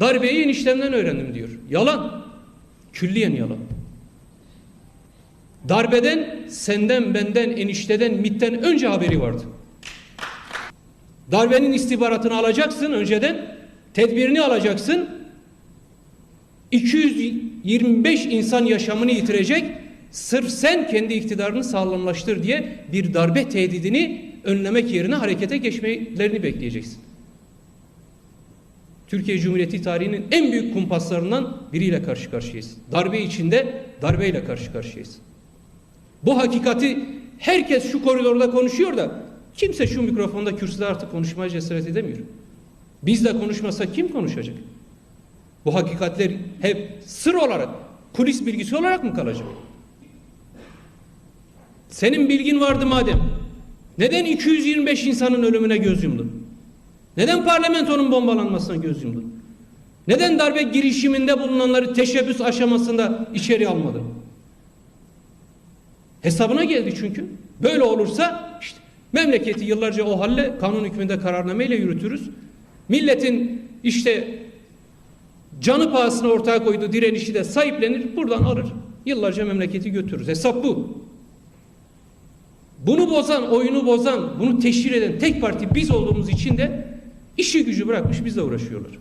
Darbeyi eniştemden öğrendim diyor. Yalan. Külliyen yalan. Darbeden senden, benden, enişteden, MIT'ten önce haberi vardı. Darbenin istihbaratını alacaksın önceden, tedbirini alacaksın. 225 insan yaşamını yitirecek, sırf sen kendi iktidarını sağlamlaştır diye bir darbe tehdidini önlemek yerine harekete geçmelerini bekleyeceksin. Türkiye Cumhuriyeti tarihinin en büyük kumpaslarından biriyle karşı karşıyayız. Darbe içinde darbeyle karşı karşıyayız. Bu hakikati herkes şu koridorda konuşuyor da kimse şu mikrofonda kürsüde artık konuşmaya cesaret edemiyor. Biz de konuşmasak kim konuşacak? Bu hakikatler hep sır olarak, kulis bilgisi olarak mı kalacak? Senin bilgin vardı madem. Neden 225 insanın ölümüne göz yumdun? Neden parlamentonun bombalanmasına göz yumdun? Neden darbe girişiminde bulunanları teşebbüs aşamasında içeri almadın? Hesabına geldi çünkü. Böyle olursa işte memleketi yıllarca o halle kanun hükmünde kararnameyle yürütürüz. Milletin işte canı pahasına ortaya koyduğu direnişi de sahiplenir, buradan alır. Yıllarca memleketi götürürüz. Hesap bu. Bunu bozan, oyunu bozan, bunu teşhir eden tek parti biz olduğumuz için de işi gücü bırakmış bizle uğraşıyorlar.